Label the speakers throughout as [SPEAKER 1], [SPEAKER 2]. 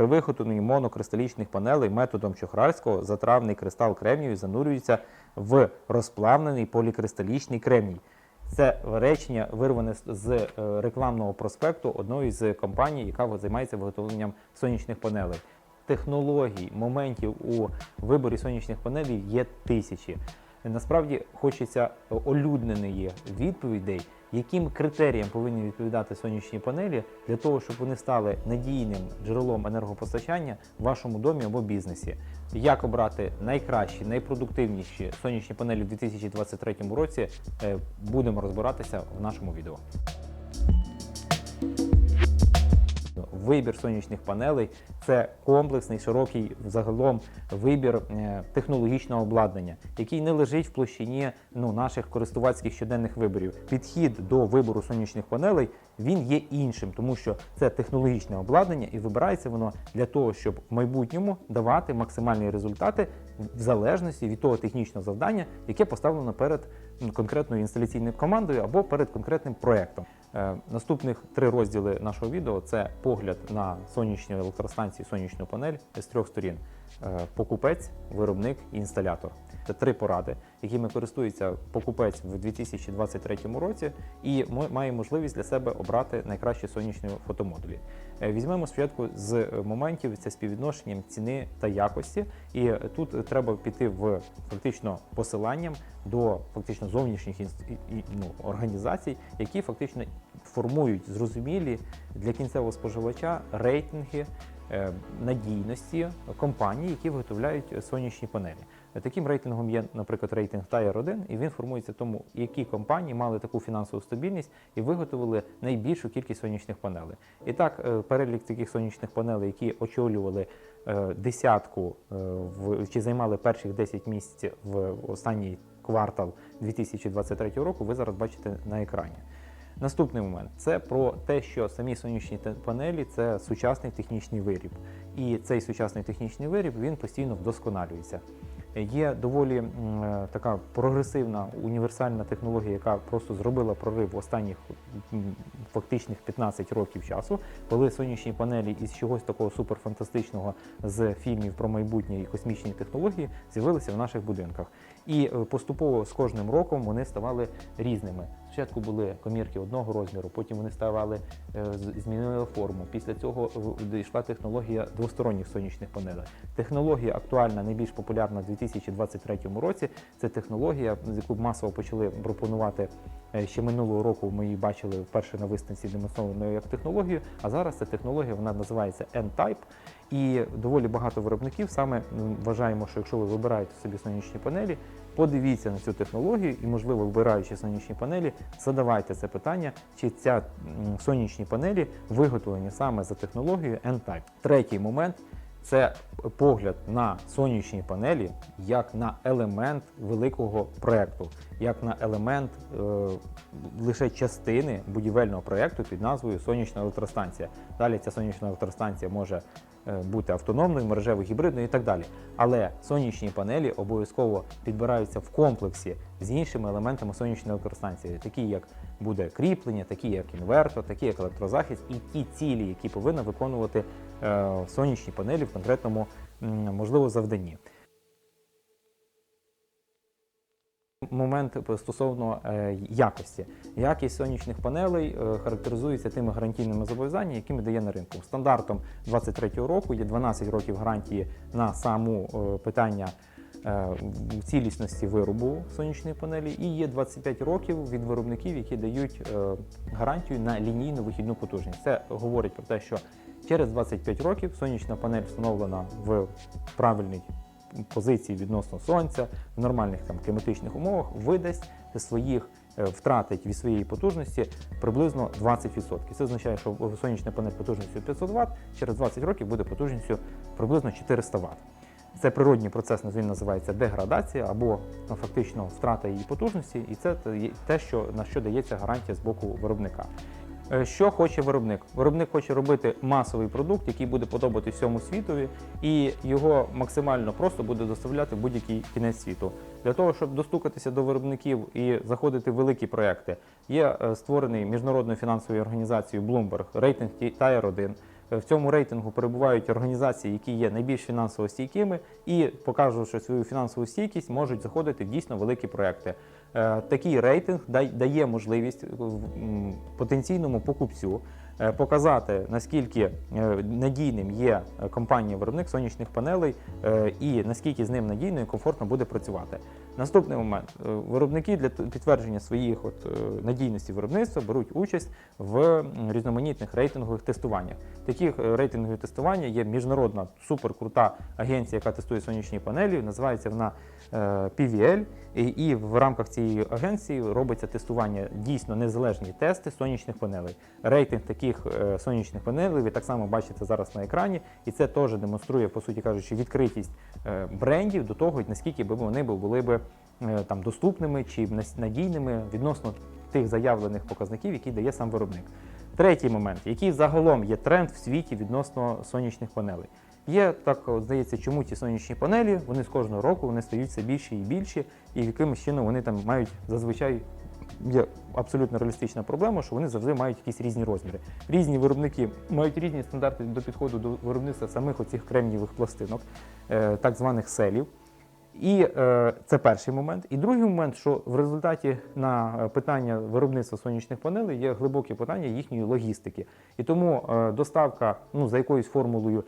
[SPEAKER 1] При виготовленні монокристалічних панелей методом Чохральського затравний кристал кремнію занурюється в розплавлений полікристалічний кремній. Це речення вирване з- з е, рекламного проспекту одної з компаній, яка займається виготовленням сонячних панелей. Технологій, моментів у виборі сонячних панелей є тисячі. Насправді хочеться олюдненої відповідей, яким критеріям повинні відповідати сонячні панелі для того, щоб вони стали надійним джерелом енергопостачання в вашому домі або бізнесі. Як обрати найкращі, найпродуктивніші сонячні панелі в 2023 році, е, будемо розбиратися в нашому відео. Вибір сонячних панелей це комплексний, широкий загалом вибір е, технологічного обладнання, який не лежить в площині ну, наших користувацьких щоденних виборів. Підхід до вибору сонячних панелей він є іншим, тому що це технологічне обладнання, і вибирається воно для того, щоб в майбутньому давати максимальні результати в залежності від того технічного завдання, яке поставлено перед конкретною інсталяційною командою або перед конкретним проектом. Е, Наступних три розділи нашого відео це погляд на сонячні електростанції, сонячну панель з трьох сторін: Е, покупець, виробник і інсталятор. Це три поради, якими користується покупець в 2023 році, і мо- має можливість для себе обрати найкращі сонячні фотомодулі. Е, Візьмемо спочатку з е, моментів це співвідношенням ціни та якості, і е, тут треба піти в фактично посиланням до фактично зовнішніх ну, організацій, які фактично формують зрозумілі для кінцевого споживача рейтинги надійності компаній, які виготовляють сонячні панелі. Таким рейтингом є, наприклад, рейтинг Tier 1, і він формується тому, які компанії мали таку фінансову стабільність і виготовили найбільшу кількість сонячних панелей. І так, е, перелік таких сонячних панелей, які очолювали е, десятку е, чи займали перших 10 місць в останній квартал 2023 року, ви зараз бачите на екрані. Наступний момент це про те, що самі сонячні панелі це сучасний технічний виріб, і цей сучасний технічний виріб він постійно вдосконалюється. Є доволі е, така прогресивна універсальна технологія, яка просто зробила прорив останніх фактичних 15 років часу, коли сонячні панелі із чогось такого суперфантастичного з фільмів про майбутнє і космічні технології з'явилися в наших будинках. І е, поступово з кожним роком вони ставали різними. Спочатку були комірки одного розміру, потім вони ставали е, змінили форму. Після цього дійшла технологія двосторонніх сонячних панелей. Технологія актуальна, найбільш популярна в 2023 році. Це технологія, яку масово почали пропонувати е, ще минулого року. Ми її бачили вперше на виставці демонстрованою як технологію. А зараз ця технологія вона називається N-Type. І доволі багато виробників саме вважаємо, що якщо ви вибираєте собі сонячні панелі, подивіться на цю технологію і, можливо, вбираючи сонячні панелі, задавайте це питання, чи ця сонячні панелі виготовлені саме за технологією N-Type. Третій момент це погляд на сонячні панелі як на елемент великого проекту, як на елемент е, лише частини будівельного проекту під назвою Сонячна електростанція. Далі ця сонячна електростанція може е, бути автономною, мережевою, гібридною і так далі. Але сонячні панелі обов'язково підбираються в комплексі з іншими елементами сонячної електростанції, такі як буде кріплення, такі як інвертор, такі як електрозахист, і ті цілі, які повинна виконувати е, сонячні панелі в конкретному можливо завданні. Момент стосовно е, якості. Якість сонячних панелей е, характеризується тими гарантійними зобов'язаннями, які ми дає на ринку. Стандартом 2023 року є 12 років гарантії на саму питання цілісності виробу сонячної панелі, і є 25 років від виробників, які дають е, гарантію на лінійну вихідну потужність. Це говорить про те, що через 25 років сонячна панель встановлена в правильній позиції відносно сонця в нормальних там кліматичних умовах видасть своїх е, втратить від своєї потужності приблизно 20%. Це означає, що сонячна панель потужністю 500 Вт через 20 років буде потужністю приблизно 400 Вт. Це природній процес, він називається деградація або ну, фактично втрата її потужності, і це те- що на що дається гарантія з боку виробника. Е, Що хоче виробник? Виробник хоче робити масовий продукт, який буде подобатись всьому світові, і його максимально просто буде доставляти будь-який кінець світу. Для того, щоб достукатися до виробників і заходити в великі проекти, є е, створений міжнародною фінансовою організацією Bloomberg рейтинг Tier 1, е, в цьому рейтингу перебувають організації, які є найбільш фінансово стійкими, і показуючи свою фінансову стійкість, можуть заходити в дійсно великі проекти. Е, Такий рейтинг дає можливість е, потенційному покупцю е, показати наскільки е, надійним є е, компанія-виробник сонячних панелей е, і наскільки з ним надійно і комфортно буде працювати. Наступний момент: Е, виробники для підтвердження своїх от, е, надійності виробництва беруть участь в різноманітних рейтингових тестуваннях. Таких е, рейтингових тестування є міжнародна суперкрута агенція, яка тестує сонячні панелі. Називається вона PVL. І, в рамках цієї агенції робиться тестування дійсно незалежні тести сонячних панелей. Рейтинг таких сонячних панелей ви так само бачите зараз на екрані, і це теж демонструє, по суті кажучи, відкритість брендів до того, наскільки би вони були б е, там доступними чи надійними відносно тих заявлених показників, які дає сам виробник. Третій момент, який загалом є тренд в світі відносно сонячних панелей. Є так, здається, чому ті сонячні панелі, вони з кожного року вони стають все більші і більші, і якимось чином вони там мають зазвичай є абсолютно реалістична проблема, що вони завжди мають якісь різні розміри. Різні виробники мають різні стандарти до підходу до виробництва самих оцих кремнієвих пластинок, е, так званих селів. І е, це перший момент. І другий момент, що в результаті на е, питання виробництва сонячних панелей є глибоке питання їхньої логістики. І тому е, доставка ну, за якоюсь формулою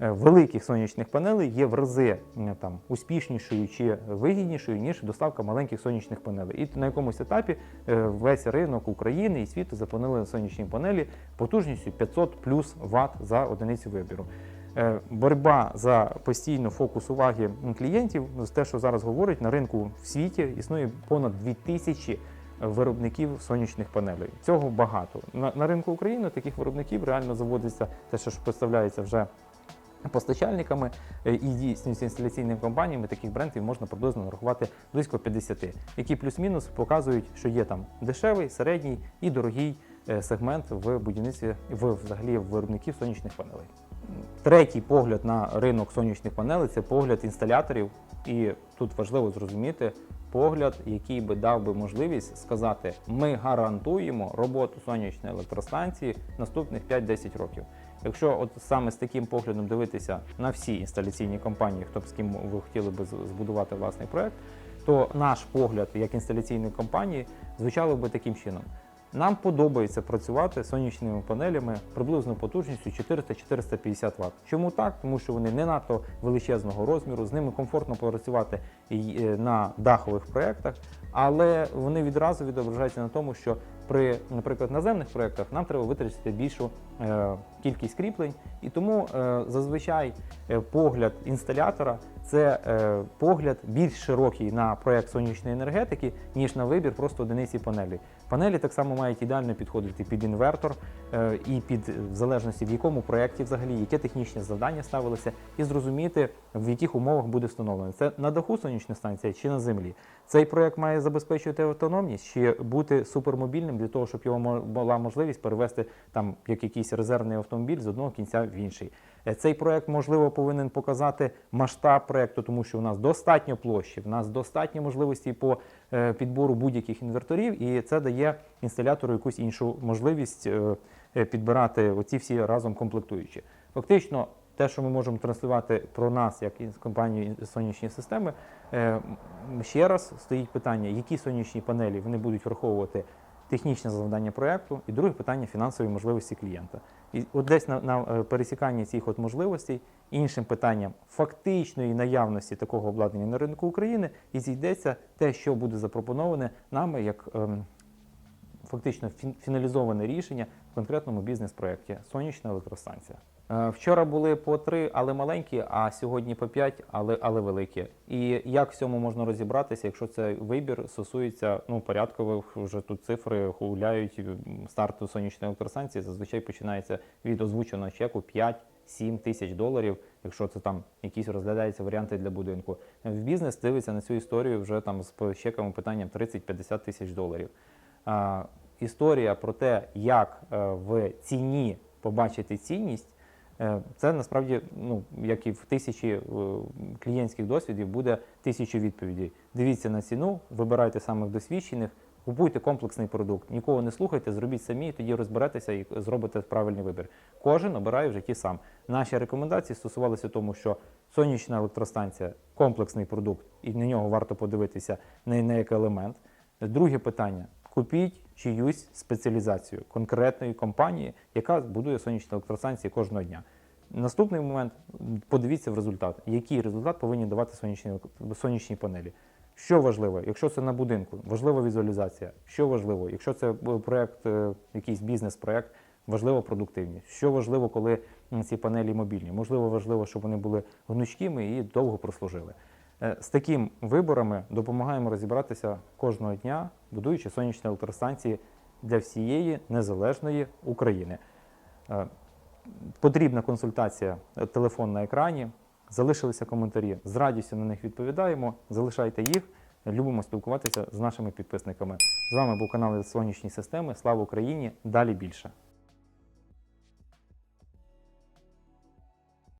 [SPEAKER 1] е, великих сонячних панелей є в рази е, там, успішнішою чи вигіднішою, ніж доставка маленьких сонячних панелей. І на якомусь етапі е, весь ринок України і світу запланили сонячні панелі потужністю 500 плюс Вт за одиницю вибіру. Е, Боротьба за постійно фокус уваги клієнтів, ну, те, що зараз говорить, на ринку в світі існує понад 2000 виробників сонячних панелей. Цього багато. На, на ринку України таких виробників реально заводиться те, що ж представляється вже постачальниками е, і дійсністю інсталяційними компаніями таких брендів можна приблизно нарахувати близько 50, які плюс-мінус показують, що є там дешевий, середній і дорогий е, сегмент в будівництві в взагалі виробників сонячних панелей. Третій погляд на ринок сонячних панелей це погляд інсталяторів, і тут важливо зрозуміти погляд, який би дав би можливість сказати: ми гарантуємо роботу сонячної електростанції наступних 5-10 років. Якщо от саме з таким поглядом дивитися на всі інсталяційні компанії, хто б з ким ви хотіли би збудувати власний проект, то наш погляд як інсталяційної компанії звучало би таким чином. Нам подобається працювати з сонячними панелями приблизно потужністю 400-450 Вт. Чому так? Тому що вони не надто величезного розміру, з ними комфортно працювати е, на дахових проєктах, але вони відразу відображаються на тому, що при, наприклад, наземних проєктах нам треба витратити більшу е, кількість кріплень, і тому е, зазвичай е, погляд інсталятора це е, погляд більш широкий на проєкт сонячної енергетики, ніж на вибір просто одиниці панелі. Панелі так само мають ідеально підходити під інвертор е, і під е, в залежності в якому проєкті взагалі, яке технічне завдання ставилося, і зрозуміти, в яких умовах буде встановлено. Це на даху сонячна станція чи на землі. Цей проєкт має забезпечувати автономність чи бути супермобільним для того, щоб його була можливість перевести там як якийсь резервний автомобіль з одного кінця в інший. Е, Цей проект можливо повинен показати масштаб проекту, тому що у нас достатньо площі, в нас достатньо можливості по підбору будь-яких інверторів, і це дає інсталятору якусь іншу можливість е, е, підбирати оці всі разом комплектуючі. Фактично, те, що ми можемо транслювати про нас, як із компанію сонячні системи, е, ще раз стоїть питання, які сонячні панелі вони будуть враховувати технічне завдання проєкту, і друге питання фінансові можливості клієнта. І от десь на, на е, пересіканні цих от можливостей іншим питанням фактичної наявності такого обладнання на ринку України і зійдеться те, що буде запропоноване нами як ем, фактично фіналізоване рішення в конкретному бізнес-проєкті сонячна електростанція. Е, Вчора були по три, але маленькі, а сьогодні по п'ять, але, але великі. І як в цьому можна розібратися, якщо цей вибір стосується ну, порядкових вже тут цифри гуляють старту сонячної електростанції, зазвичай починається від озвученого чеку 5-7 тисяч доларів, якщо це там якісь розглядаються варіанти для будинку. В бізнес дивиться на цю історію вже там з чеками питанням 30-50 тисяч доларів. А, історія про те, як е, в ціні побачити цінність, е, це насправді, ну, як і в тисячі е, клієнтських досвідів, буде тисячі відповідей. Дивіться на ціну, вибирайте самих досвідчених, Купуйте комплексний продукт, нікого не слухайте, зробіть самі, тоді розберетеся і зробите правильний вибір. Кожен обирає в житті сам. Наші рекомендації стосувалися тому, що сонячна електростанція комплексний продукт, і на нього варто подивитися не, не як елемент. Друге питання: купіть чиюсь спеціалізацію конкретної компанії, яка будує сонячні електростанції кожного дня. Наступний момент подивіться в результат, який результат повинні давати сонячні, сонячні панелі. Що важливо, якщо це на будинку, важлива візуалізація. Що важливо, якщо це е, проект, е, якийсь бізнес-проект, важлива продуктивність. Що важливо, коли ці панелі мобільні? Можливо, важливо, щоб вони були гнучкими і довго прослужили. Е, З таким виборами допомагаємо розібратися кожного дня, будуючи сонячні електростанції для всієї незалежної України. Е, Потрібна консультація, е, телефон на екрані. Залишилися коментарі. З радістю на них відповідаємо. Залишайте їх. Любимо спілкуватися з нашими підписниками. З вами був канал Сонячні системи. Слава Україні! Далі більше.